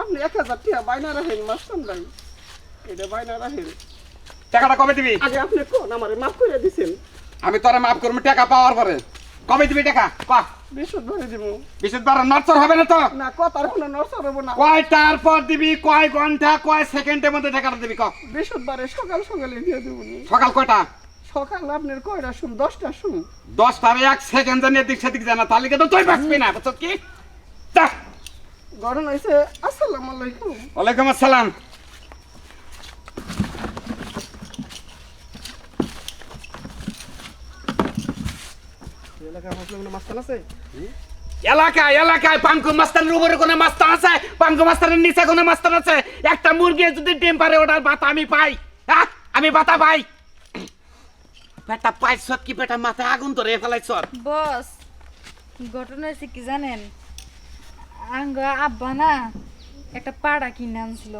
আপনি এক হাজার টাকা বাইনা রাখেন মাস্টার ভাই। এটা বাইনা রাখেন। টাকাটা কবে দিবি? আগে আপনি কোন আমারে মাফ করে দিছেন। আমি তোরে মাফ করব টাকা পাওয়ার পরে। কবে দিবি টাকা? ক? বিশুদ্ধ ধরে দিব। বিশুদ্ধ বার নড়চড় হবে না তো? না কথার কোনো নষ্ট হব না। কয়টার পর দিবি কয় ঘণ্টা কয় সেকেন্ডের মধ্যে টাকাটা দিবি ক? বৃহস্পতিবারে সকাল সকালে দিয়ে দেবো সকাল কয়টা? সকাল আপনার কয়টা শুন? দশটা শুন। দশটার এক সেকেন্ড জানি এদিক সেদিক জানা তাহলে কিন্তু তুই বাঁচবি না বুঝছ কি। ঘটনা হয়েছে আসসালামু আলাইকুম। ওয়ালাইকুম আসসালাম। এলাকায় এলাকায় পাঙ্কু মাস্তানের উপরে কোনো মাস্তান আছে? পাঙ্কু মাস্তানের নিচে কোনো মাস্তান আছে? একটা মুরগি যদি ডিম পারে ওটার বাতা আমি পাই। হ্যাঁ আমি বাতা পাই। পেটা পাইছ কি পেটা মাথায় আগুন ধরে ফেলাইছ? বস ঘটনা হয়েছে কি জানেন? আঙ্গ আব্বা না একটা পাড়া কিনে আনছিল।